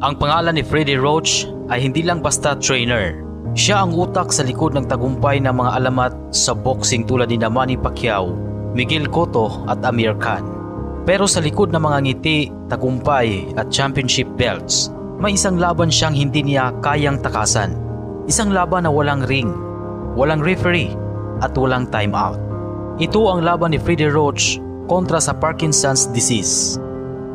Ang pangalan ni Freddie Roach ay hindi lang basta trainer. Siya ang utak sa likod ng tagumpay ng mga alamat sa boxing tulad ni Manny Pacquiao, Miguel Cotto at Amir Khan. Pero sa likod ng mga ngiti, tagumpay at championship belts, may isang laban siyang hindi niya kayang takasan. Isang laban na walang ring, walang referee at walang timeout. Ito ang laban ni Freddie Roach kontra sa Parkinson's disease.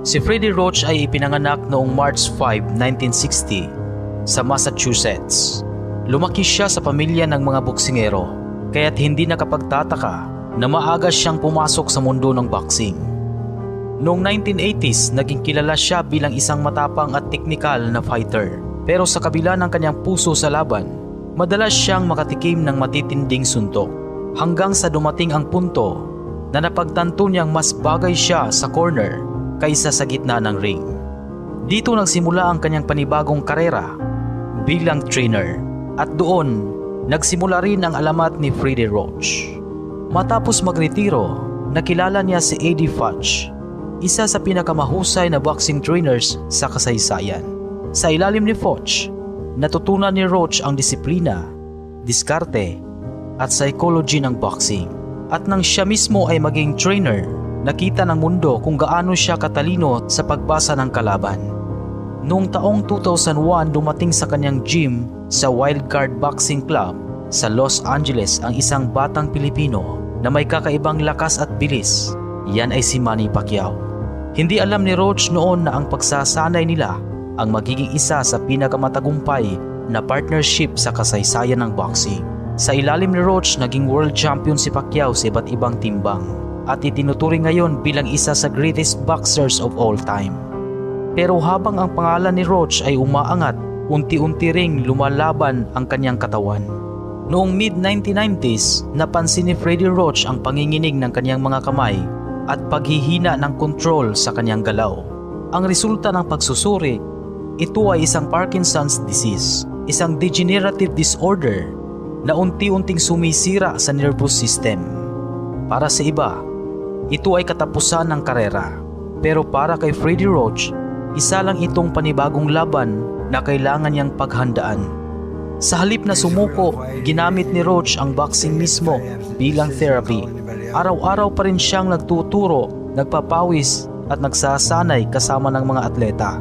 Si Freddie Roach ay ipinanganak noong March 5, 1960 sa Massachusetts. Lumaki siya sa pamilya ng mga boksingero kaya't hindi nakapagtataka na maaga siyang pumasok sa mundo ng boxing. Noong 1980s, naging kilala siya bilang isang matapang at teknikal na fighter. Pero sa kabila ng kanyang puso sa laban, madalas siyang makatikim ng matitinding suntok. Hanggang sa dumating ang punto na napagtanto niyang mas bagay siya sa corner kaysa sa gitna ng ring. Dito nagsimula ang kanyang panibagong karera bilang trainer at doon nagsimula rin ang alamat ni Freddie Roach. Matapos magretiro, nakilala niya si Eddie Futch, isa sa pinakamahusay na boxing trainers sa kasaysayan. Sa ilalim ni Futch, natutunan ni Roach ang disiplina, diskarte, at psychology ng boxing. At nang siya mismo ay maging trainer, nakita ng mundo kung gaano siya katalino sa pagbasa ng kalaban. Noong taong 2001 dumating sa kanyang gym sa Wildcard Boxing Club sa Los Angeles ang isang batang Pilipino na may kakaibang lakas at bilis. Yan ay si Manny Pacquiao. Hindi alam ni Roach noon na ang pagsasanay nila ang magiging isa sa pinakamatagumpay na partnership sa kasaysayan ng boxing. Sa ilalim ni Roach, naging world champion si Pacquiao sa iba't ibang timbang at itinuturing ngayon bilang isa sa greatest boxers of all time. Pero habang ang pangalan ni Roach ay umaangat, unti-unti ring lumalaban ang kanyang katawan. Noong mid-1990s, napansin ni Freddie Roach ang panginginig ng kanyang mga kamay at paghihina ng kontrol sa kanyang galaw. Ang resulta ng pagsusuri, ito ay isang Parkinson's disease, isang degenerative disorder na unti-unting sumisira sa nervous system. Para sa iba, ito ay katapusan ng karera. Pero para kay Freddie Roach, isa lang itong panibagong laban na kailangan niyang paghandaan. Sa halip na sumuko, ginamit ni Roach ang boxing mismo bilang therapy. Araw-araw pa rin siyang nagtuturo, nagpapawis at nagsasanay kasama ng mga atleta.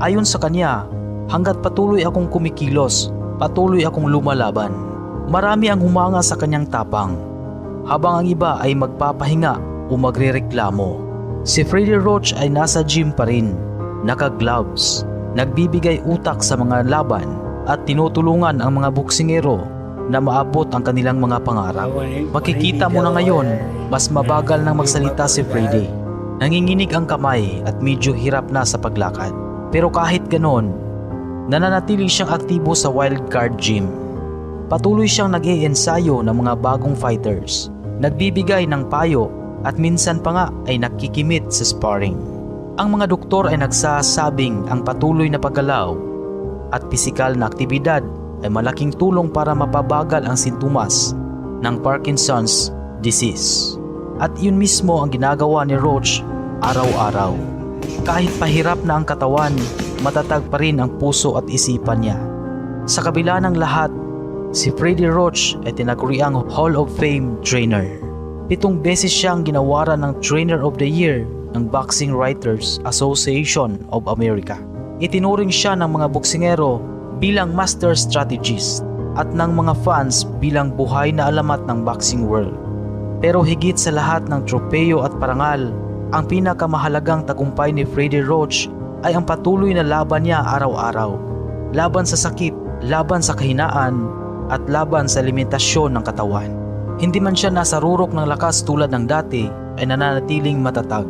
Ayon sa kanya, hanggat patuloy akong kumikilos, patuloy akong lumalaban. Marami ang humanga sa kanyang tapang, habang ang iba ay magpapahinga o magrereklamo. Si Freddie Roach ay nasa gym pa rin, naka-gloves, nagbibigay utak sa mga laban at tinutulungan ang mga boksingero na maabot ang kanilang mga pangarap. Makikita mo na ngayon, mas mabagal nang magsalita si Freddy. Nanginginig ang kamay at medyo hirap na sa paglakad. Pero kahit ganon, nananatili siyang aktibo sa wildcard gym. Patuloy siyang nag ensayo ng mga bagong fighters, nagbibigay ng payo at minsan pa nga ay nakikimit sa sparring. Ang mga doktor ay nagsasabing ang patuloy na paggalaw at pisikal na aktibidad ay malaking tulong para mapabagal ang sintomas ng Parkinson's disease. At yun mismo ang ginagawa ni Roach araw-araw. Kahit pahirap na ang katawan, matatag pa rin ang puso at isipan niya. Sa kabila ng lahat, si Freddie Roach ay tinaguriang Hall of Fame trainer. Pitong beses siyang ginawaran ng Trainer of the Year ng Boxing Writers Association of America. Itinuring siya ng mga boksingero bilang master strategist at ng mga fans bilang buhay na alamat ng boxing world. Pero higit sa lahat ng tropeyo at parangal, ang pinakamahalagang tagumpay ni Freddie Roach ay ang patuloy na laban niya araw-araw. Laban sa sakit, laban sa kahinaan, at laban sa limitasyon ng katawan. Hindi man siya nasa rurok ng lakas tulad ng dati ay nananatiling matatag.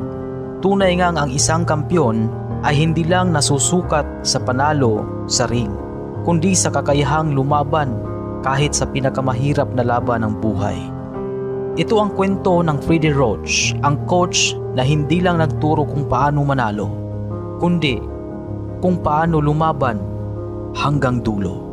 Tunay ngang ang isang kampyon ay hindi lang nasusukat sa panalo sa ring, kundi sa kakayahang lumaban kahit sa pinakamahirap na laban ng buhay. Ito ang kwento ng Freddie Roach, ang coach na hindi lang nagturo kung paano manalo, kundi kung paano lumaban hanggang dulo.